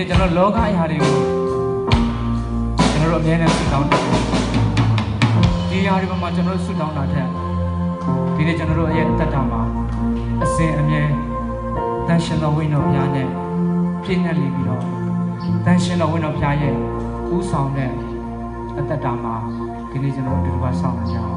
နေ့ကျွန်တော်လောကအရာတွေကိုကျွန်တော်တို့အမြဲတမ်းဆုတောင်းတယ်ဒီအရာတွေပေါ်မှာကျွန်တော်တို့ဆုတောင်းတာထက်ဒီနေ့ကျွန်တော်တို့ရဲ့အသက်တာမှာအစဉ်အမြဲတန်ရှင်တော်ဝိညာဉ်တော်ဘုရားနဲ့ပြည့်ညက်နေပြီးတော့တန်ရှင်တော်ဝိညာဉ်တော်ဘုရားရဲ့ဥဆောင်တဲ့အသက်တာမှာဒီနေ့ကျွန်တော်တို့ဒီလိုပါဆောင်နေကြအောင်